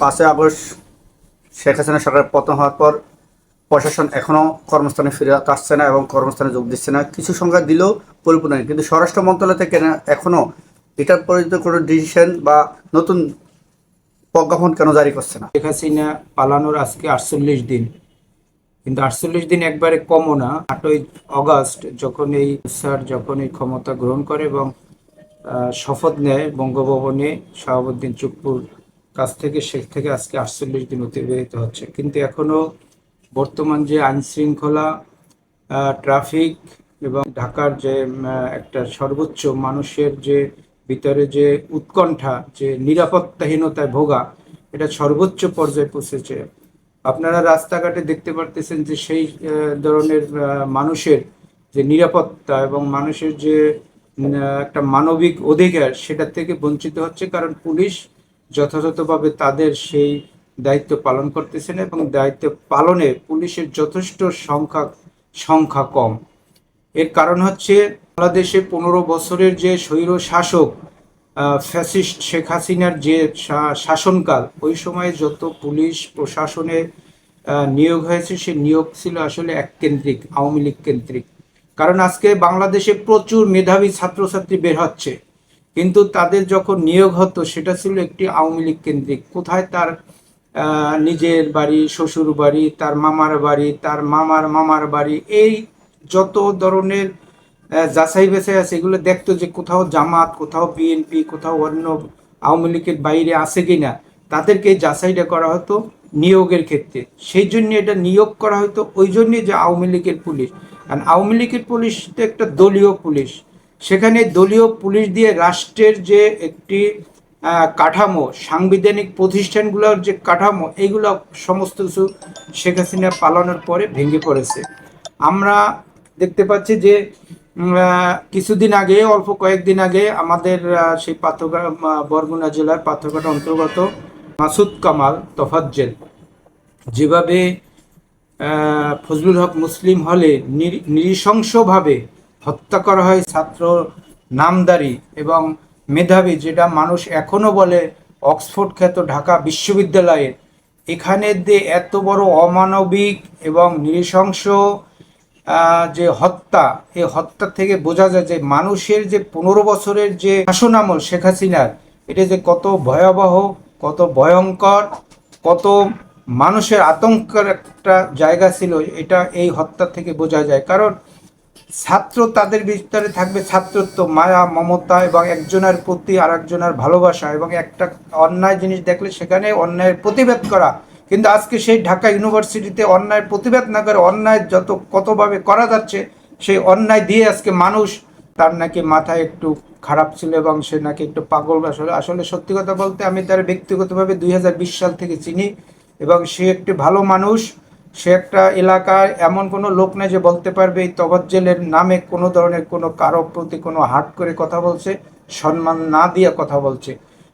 পাঁচই আগস্ট শেখ হাসিনা সরকারের পতন হওয়ার পর প্রশাসন এখনও কর্মস্থানে ফিরে আসছে না এবং কর্মস্থানে যোগ দিচ্ছে না। কিছু সংখ্যা দিলেও পরিপূর্ণ কিন্তু স্বরাষ্ট্র মন্ত্রণালয় থেকে এখনও এটার পর্যন্ত কোনো ডিসিশন বা নতুন প্রজ্ঞাপন কেন জারি করছে না? শেখ হাসিনা পালানোর আজকে আটচল্লিশ দিন। কিন্তু আটচল্লিশ দিন একবারে কমও না। আটই অগাস্ট যখন এই স্যার যখন এই ক্ষমতা গ্রহণ করে এবং শপথ নেয় বঙ্গভবনে শাহাবুদ্দিন চুপ্পুর কাছ থেকে শেষ থেকে আজকে আটচল্লিশ দিন অতিবাহিত হচ্ছে। কিন্তু এখনও বর্তমান যে আইন শৃঙ্খলা ট্রাফিক এবং ঢাকার যে একটা সর্বোচ্চ মানুষের যে ভিতরে যে উৎকণ্ঠা, যে নিরাপত্তাহীনতায় ভোগা, এটা সর্বোচ্চ পর্যায়ে পৌঁছেছে। আপনারা রাস্তাঘাটে দেখতে পারতেছেন যে সেই ধরনের মানুষের যে নিরাপত্তা এবং মানুষের যে একটা মানবিক অধিকার, সেটা থেকে বঞ্চিত হচ্ছে। কারণ পুলিশ যথাযথভাবে তাদের সেই দায়িত্ব পালন করতেছে না এবং দায়িত্ব পালনে পুলিশের যথেষ্ট সংখ্যা সংখ্যা কম। এর কারণ হচ্ছে বাংলাদেশে পনেরো বছরের যে স্বৈর শাসক ফ্যাসিস্ট শেখ হাসিনার যে শাসনকাল, ওই সময়ে যত পুলিশ প্রশাসনে নিয়োগ হয়েছে, সে নিয়োগ ছিল আসলে এক কেন্দ্রিক আওয়ামী লীগ কেন্দ্রিক। কারণ আজকে বাংলাদেশে প্রচুর মেধাবী ছাত্রছাত্রী বের হচ্ছে। কিন্তু তাদের যখন নিয়োগ হতো, সেটা ছিল একটি আওয়ামী লীগ কেন্দ্রিক। কোথায় তার নিজের বাড়ি, শ্বশুর বাড়ি, তার মামার বাড়ি, তার মামার মামার বাড়ি, এই যত ধরনের যাচাই বাছাই আছে, এগুলো দেখতো যে কোথাও জামাত, কোথাও বিএনপি, কোথাও অন্য আওয়ামী লীগের বাইরে আছে কিনা, তাদেরকে এই যাচাইটা করা হতো নিয়োগের ক্ষেত্রে। সেই জন্য এটা নিয়োগ করা হতো, ওই জন্যে যে আওয়ামী লীগের পুলিশ। কারণ আওয়ামী লীগের পুলিশ তো একটা দলীয় পুলিশ। সেখানে দলীয় পুলিশ দিয়ে রাষ্ট্রের যে একটি কাঠামো, সাংবিধানিক প্রতিষ্ঠানগুলোর যে কাঠামো, এইগুলো সমস্ত কিছু শেখ হাসিনা পালনের পরে ভেঙে পড়েছে। আমরা দেখতে পাচ্ছি যে কিছুদিন আগে, অল্প কয়েকদিন আগে আমাদের সেই পাথরঘাট বরগুনা জেলার পাথরঘাট অন্তর্গত মাসুদ কামাল তফাজ্জেল যেভাবে ফজলুল হক মুসলিম হলে নির- নৃশংসভাবে হত্যা করা হয় ছাত্র নামদারি এবং মেধাবী, যেটা মানুষ এখনও বলে অক্সফোর্ড খ্যাত ঢাকা বিশ্ববিদ্যালয়ের এখানে যে এত বড় অমানবিক এবং নৃশংস যে হত্যা এই হত্যা থেকে বোঝা যায় যে মানুষের যে পনেরো বছরের যে শাসনামল শেখ হাসিনার, এটা যে কত ভয়াবহ, কত ভয়ঙ্কর, কত মানুষের আতঙ্কের একটা জায়গা ছিল, এটা এই হত্যা থেকে বোঝা যায়। কারণ ছাত্র তাদের ভিতরে থাকবে ছাত্রত্ব, মায়া, মমতা এবং একজনের প্রতি আর একজনের ভালোবাসা এবং একটা অন্যায় জিনিস দেখলে সেখানে অন্যায়ের প্রতিবাদ করা। কিন্তু আজকে সেই ঢাকা ইউনিভার্সিটিতে অন্যায়ের প্রতিবাদ না করে অন্যায় যত কতভাবে করা যাচ্ছে, সেই অন্যায় দিয়ে আজকে মানুষ তার নাকি মাথায় একটু খারাপ ছিল এবং সে নাকি একটু পাগল আসলে আসলে সত্যি কথা বলতে আমি তার ব্যক্তিগতভাবে দুই হাজার বিশ সাল থেকে চিনি এবং সে একটি ভালো মানুষ। সে একটা এলাকায় এমন কোনো লোক নেই যে বলতে পারবে এই তবাজ্জেলের নামে কোনো ধরনের কোনো কারও প্রতি কোনো হাট করে কথা বলছে, সম্মান না দিয়ে কথা বলছে।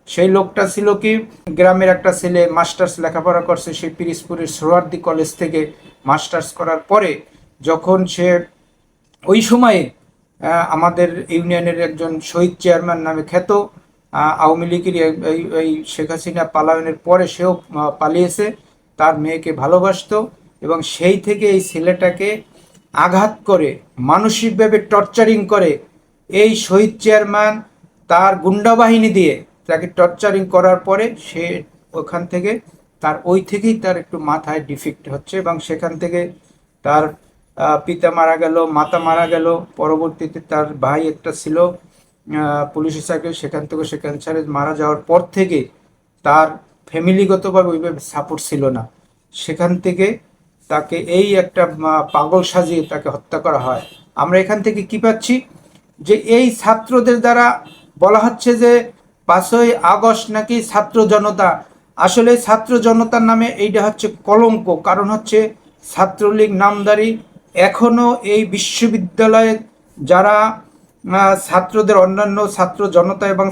সেই লোকটা ছিল কি, গ্রামের একটা ছেলে মাস্টার্স লেখাপড়া করছে, সে পিরিসপুরের সোহরার্দি কলেজ থেকে মাস্টার্স করার পরে যখন সে ওই সময়ে আমাদের ইউনিয়নের একজন শহীদ চেয়ারম্যান নামে খ্যাত আওয়ামী লীগের এই শেখ হাসিনা পালায়নের পরে সেও পালিয়েছে, তার মেয়েকে ভালোবাসতো। এবং সেই থেকে এই ছেলেটাকে আঘাত করে, মানসিকভাবে টর্চারিং করে, এই শহীদ চেয়ারম্যান তার গুন্ডা বাহিনী দিয়ে তাকে টর্চারিং করার পরে সে ওখান থেকে তার, ওই থেকেই তার একটু মাথায় ডিফেক্ট হচ্ছে এবং সেখান থেকে তার পিতা মারা গেল, মাতা মারা গেল, পরবর্তীতে তার ভাই একটা ছিল পুলিশের চাকরি সেখান থেকে সে ক্যান্সারে মারা যাওয়ার পর থেকে তার ফ্যামিলিগতভাবে ওইভাবে সাপোর্ট ছিল না। সেখান থেকে তাকে এই একটা পাগল সাজিয়ে তাকে হত্যা করা হয়। আমরা এখান থেকে কি পাচ্ছি? যে এই ছাত্রদের দ্বারা বলা হচ্ছে যে পাঁচই আগস্ট নাকি ছাত্র জনতা। আসলে ছাত্র জনতার নামে এইটা হচ্ছে কলঙ্ক, কারণ হচ্ছে ছাত্রলীগ নামদারি এখনও এই বিশ্ববিদ্যালয়ে যারা ছাত্রদের অন্যান্য ছাত্র জনতা এবং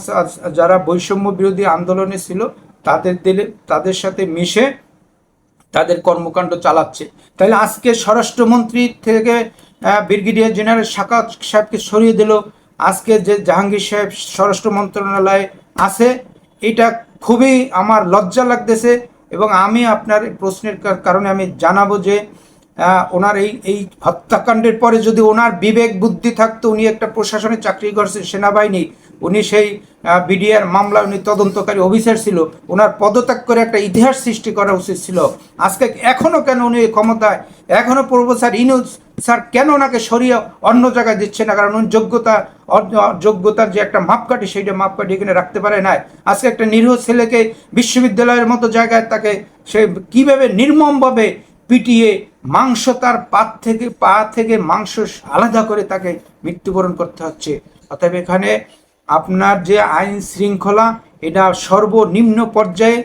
যারা বৈষম্য বিরোধী আন্দোলনে ছিল, তাদের দিলে তাদের সাথে মিশে কর্মকাণ্ড চালাচ্ছে। তাহলে আজকে স্বরাষ্ট্রমন্ত্রী থেকে ব্রিগেডিয়ার জেনারেল সাকাত সাহেবকে সরিয়ে দিল। আজকে যে জাহাঙ্গীর সাহেব স্বরাষ্ট্র মন্ত্রণালয়ে আছে, এটা খুবই আমার লজ্জা লাগতেছে এবং আমি আপনার প্রশ্নের কারণে আমি জানাব যে ওনার এই এই হত্যাকাণ্ডের পরে যদি ওনার বিবেক বুদ্ধি থাকতো, উনি একটা প্রশাসনে চাকরি করছে, সেনাবাহিনী, উনি সেই বিডিআর মামলা উনি তদন্তকারী অফিসার ছিল, ওনার পদত্যাগ করে একটা ইতিহাস সৃষ্টি করা উচিত ছিল। আজকে এখনও কেন উনি ক্ষমতায়? এখনও প্রফেসর ইনুজ স্যার কেন ওনাকে সরিয়ে অন্য জায়গায় দিচ্ছে না? কারণ উনি যোগ্যতা যোগ্যতার যে একটা মাপকাঠি, সেইটা মাপকাঠি এখানে রাখতে পারে না আজকে একটা নিরীহ ছেলেকে বিশ্ববিদ্যালয়ের মতো জায়গায় তাকে সে কীভাবে নির্মমভাবে পিটিয়ে মাংস তার পা থেকে পা থেকে মাংস আলাদা করে তাকে মৃত্যুবরণ করতে হচ্ছে। অতএব এখানে আপনার যে আইন শৃঙ্খলা, এটা সর্বনিম্ন পর্যায়ে